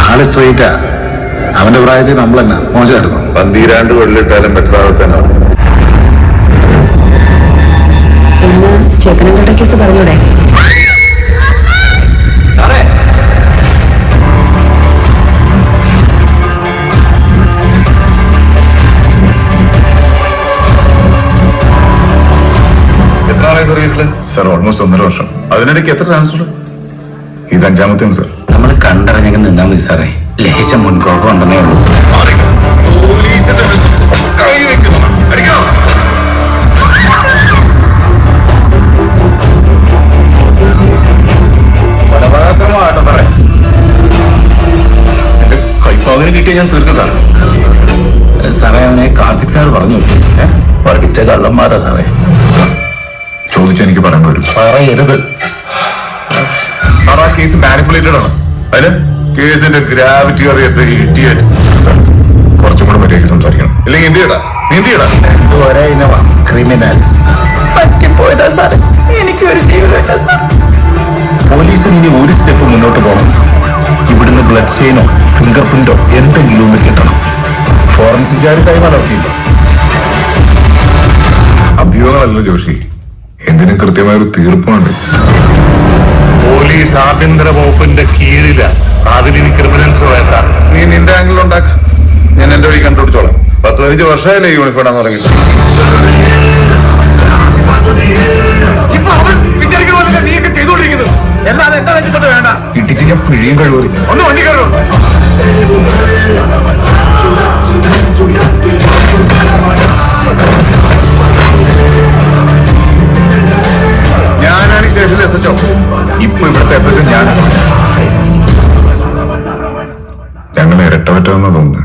ആൾ സ്ട്രെയിറ്റാ അവന്റെ പ്രായത്തിൽ നമ്മൾ തന്നെ. മോശമായിരുന്നു. പന്തീരാണ്ട് വെള്ളിട്ടാലും ബെറ്റർ ആകത്തന്നെ ചേക്കനങ്കട്ട കേസ് പറഞ്ഞൂടെ? സർവീസിൽ സാർ ഓൾമോസ്റ്റ് ഒന്നര വർഷം. അതിനിടയ്ക്ക് എത്ര ട്രാൻസ്ഫർ ഇത് അഞ്ചാമത്തെ സാർ. നമ്മൾ കണ്ടറിഞ്ഞെങ്കിൽ നിന്നാ മതി സാറേ. ലേശം മുൻകോപം ഉണ്ടെന്നേ ഉള്ളൂ. കൊലപാതകശ്രമമാട്ടോ സാറേ. എന്റെ കൈപ്പാവിന് കിട്ടിയ ഞാൻ തീർക്കും സാർ സാറേ അവനെ കാർത്തിക് സാർ പറഞ്ഞു. പഠിച്ച കള്ളന്മാരാ സാറേ. ചോദിച്ചാൽ എനിക്ക് പറയാൻ പറ്റും പറയരുത്. സാർ ആ കേസ് മാനിപ്പുലേറ്റഡ് ആണ്. അതിന് കേസിന്റെ ഗ്രാവിറ്റി അറിയാത്ത ഇഡിയറ്റ് കുറച്ചും കൂടെ മര്യാദയ്ക്ക് സംസാരിക്കണം. ഇല്ലെങ്കിൽ എന്ത് ചെയ്യടാ നീ എന്ത് ചെയ്യടാ ഒരേ ഇനവ ക്രിമിനൽസ് പറ്റിപ്പോയതാ സാർ. എനിക്കൊരു ജീവിതമില്ല സാർ. പോലീസിന് ഇനി ഒരു സ്റ്റെപ്പ് മുന്നോട്ട് പോകണം. ഇവിടുന്ന് ബ്ലഡ് സെയിനോ ഫിംഗർ പ്രിന്റോ എന്തെങ്കിലും ഒന്ന് കിട്ടണം. ഫോറൻസിക്കാർ കൈമാറിയില്ല അഭ്യൂഹങ്ങളല്ലോ ജോഷി. എന്തിനും കൃത്യമായ ഒരു തീർപ്പുണ്ട് പോലീസ് ആഭ്യന്തര വകുപ്പിന്റെ കീഴില. അതിലിനി ക്രിമിനൽസ് വേണ്ട. നീ നിന്റെ ആംഗിൾ ഉണ്ടാക്ക. ഞാൻ എന്റെ വഴി കണ്ടുപിടിച്ചോളാം. പത്ത് പതിനഞ്ച് വർഷമായില്ലേ യൂണിഫോം ആണെന്ന് തുടങ്ങിയിട്ട്? ഇടിച്ച് ഞാൻ പിഴിയും കഴിവ് ഒന്ന് വണ്ടി കയറോ ഇപ്പൊ ഇവിടുത്തെ എസ് എച്ച് ഞാൻ പറ്റാമെന്ന് തോന്നുന്നു.